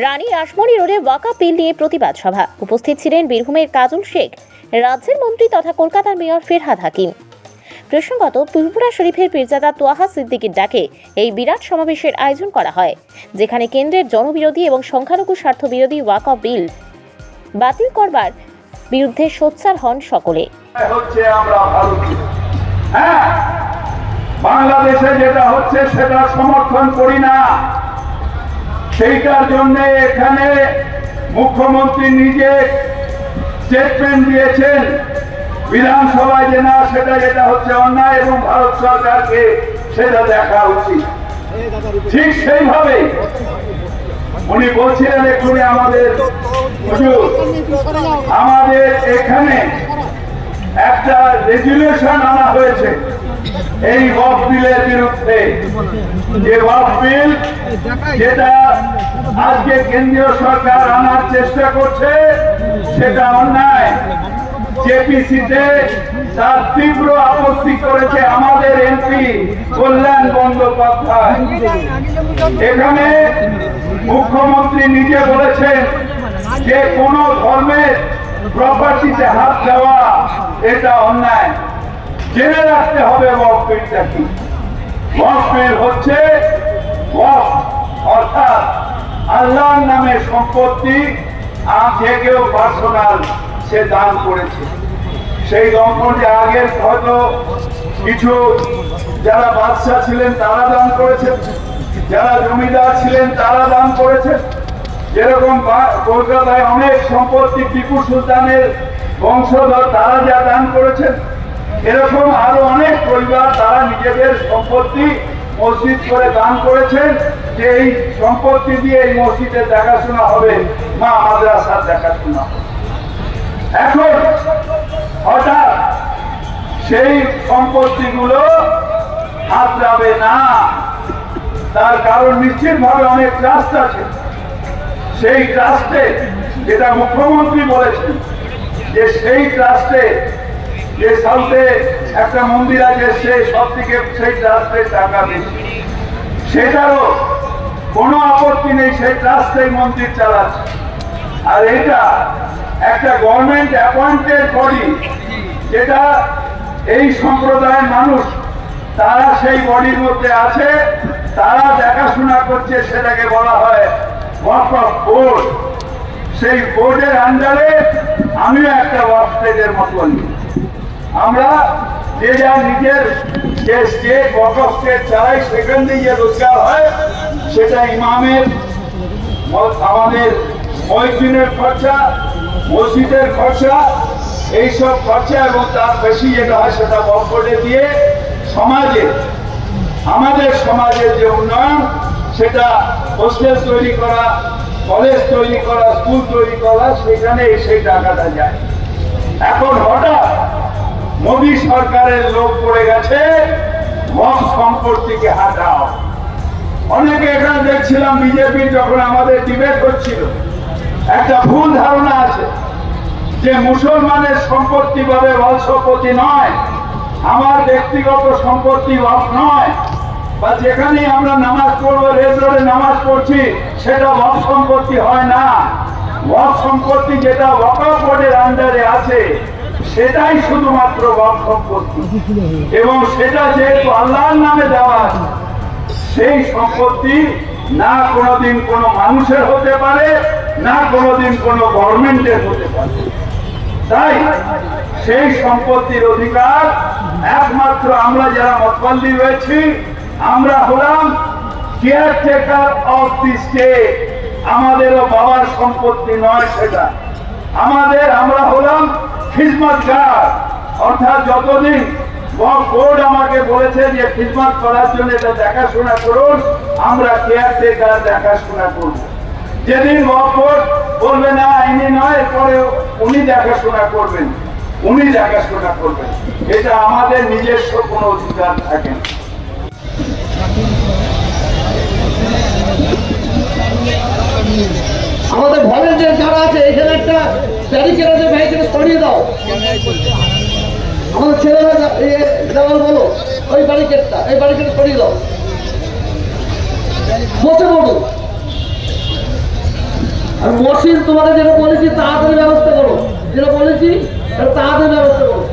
রানী রাসমণি রোডে ওয়াকা বিল নিয়ে প্রতিবাদ সভা। উপস্থিত ছিলেন বীরভূমের কাজল শেখ, রাজ্যের মন্ত্রী তথা কলকাতার মেয়র ফেরহাদ হাকিম। প্রসঙ্গত পুরপুরা শরীফের পীরজাদা তোয়াহা সিদ্দিকির ডাকে এই বিরাট সমাবেশের আয়োজন করা হয়, যেখানে কেন্দ্রের জনবিরোধী এবং সংখ্যালঘু স্বার্থ বিরোধী ওয়াকা বিল বাতিল করবার বিরুদ্ধে সোচ্চার হন সকলে। হ্যাঁ বাংলাদেশে যেটা হচ্ছে সেটা সমর্থন করি না। সেইটার জন্য এখানে মুখ্যমন্ত্রী নিজে স্টেটমেন্ট দিয়েছেন, বিধানসভায় যে না সেটা যেটা হচ্ছে অন্যায় এবং ভারত সরকারকে সেটা দেখা উচিত। ঠিক সেইভাবে উনি বলছিলেন এক্ষুনি আমাদের আমাদের এখানে একটা রেজুলেশন আনা হয়েছে। এই ওয়াক বিরুদ্ধে যে ওয়াক যেটা আজকে কেন্দ্রীয় সরকার আনার চেষ্টা করছে, সেটা অন্যায়। জেপিসিতে তার তীব্র আপত্তি করেছে আমাদের এমপি কল্যাণ বন্দ্যোপাধ্যায়। এখানে মুখ্যমন্ত্রী নিজে বলেছেন যে কোন ধর্মের প্রপার্টিতে হাত দেওয়া এটা অন্যায়। জেনে রাখতে হবে ওয়াকফিলটা কি ওয়াকফিল হচ্ছে অর্থাৎ আল্লাহর নামে সম্পত্তি যে কেউ পার্সোনাল সে দান করেছে। সেই দম্পতি আগের হয়তো কিছু যারা বাদশাহ ছিলেন তারা দান করেছেন, যারা জমিদার ছিলেন তারা দান করেছেন। যেরকম কলকাতায় অনেক সম্পত্তি, টিপু সুলতানের বংশধর তারা যা দান করেছেন এরকম আরও অনেক পরিবার তারা নিজেদের সম্পত্তি মসজিদ করে দান করেছেন। যে এই সম্পত্তি দিয়ে এই মসজিদের দেখাশোনা হবে, মা মাদ্রাসার দেখাশোনা। এখন হঠাৎ সেই সম্পত্তিগুলো হাত যাবে না। তার কারণ নিশ্চিতভাবে অনেক ট্রাস্ট আছে। সেই ট্রাস্টে যেটা মুখ্যমন্ত্রী বলেছেন যে সেই ট্রাস্টে যে সাউথে একটা মন্দির আছে, সে সব থেকে সেই ট্রাস্টে টাকা বেশি সেটারও কোনো আপত্তি নেই, সেই ট্রাস্টে মন্দির চালাচ্ছে। আর এটা একটা গভর্নমেন্ট অ্যাপয়েন্টেড বডি যেটা এই সম্প্রদায়ের মানুষ, তারা সেই বডির মধ্যে আছে, তারা দেখাশোনা করছে, সেটাকে বলা হয় ওয়াক অফ বোর্ড সেই বোর্ডের আন্ডারে আমিও একটা ওয়াক মতো মতন আমরা যে যা নিজের যে স্টেট ওয়াক অফ স্টেট চালাই সেখান থেকে যে রোজগার হয়, সেটা ইমামের আমাদের মসজিদের খরচা মসজিদের খরচা, এইসব খরচা এবং তার বেশি যেটা হয় সেটা বকরে দিয়ে সমাজে আমাদের সমাজের যে উন্নয়ন, সেটা হোস্টেল তৈরি করা, কলেজ তৈরি করা, স্কুল তৈরি করা সেখানে সেই টাকাটা যায়। এখন হঠাৎ মোদী সরকারের লোক পড়ে গেছে, মত সম্পত্তিকে হাটাও অনেকে এখানে দেখছিলাম বিজেপি যখন আমাদের ডিবেট হচ্ছিল একটা ভুল ধারণা আছে যে মুসলমানের সম্পত্তি ভাবে সম্পত্তি নয়, আমার ব্যক্তিগত সম্পত্তি ওয়াক নয়, বা যেখানেই আমরা নামাজ পড়ব রোডে নামাজ পড়ছি, সেটা ওয়াক সম্পত্তি হয় না। ওয়াক সম্পত্তি যেটা ওয়াকফ বোর্ডের আন্ডারে আছে সেটাই শুধুমাত্র সম্পত্তি। এবং সেটা যেহেতু আল্লাহর নামে দেওয়া সেই সম্পত্তি না কোনোদিন কোনো মানুষের হতে পারে, না কোনোদিন কোনো গভর্নমেন্টের হতে পারে। তাই সেই সম্পত্তির অধিকার একমাত্র আমরা যারা মতবাল্লি রয়েছি, আমরা হলাম কেয়ারটেকার অফ দি স্টেট আমাদেরও বাবার সম্পত্তি নয় সেটা। আমাদের আমরা হলাম খিজমতগার অর্থাৎ যতদিন বোর্ড আমাকে বলেছে যে খিদমত করার জন্য এটা দেখাশোনা করুন, আমরা কেয়ারটেকার দেখাশোনা করব। যেদিন বোর্ড বলবে, না আইনি নয়, পরে উনি দেখাশোনা করবেন। উনি দেখাশোনা করবেন। এটা আমাদের নিজস্ব কোনো অধিকার থাকে না। ভলেন্টিয়ার যারা আছে এখানে একটা ব্যারিকেড আছে ব্যারিকেড সরিয়ে দাও। আমাদের ছেলেরা যা- এ, দেওয়াল বলো ওই ব্যারিকেডটা এই ব্যারিকেড সরিয়ে দাও। বসে পড়ুন আর মসিন তোমাকে যেটা বলেছি তাড়াতাড়ি ব্যবস্থা করো। যেটা বলেছি তাড়াতাড়ি ব্যবস্থা করো।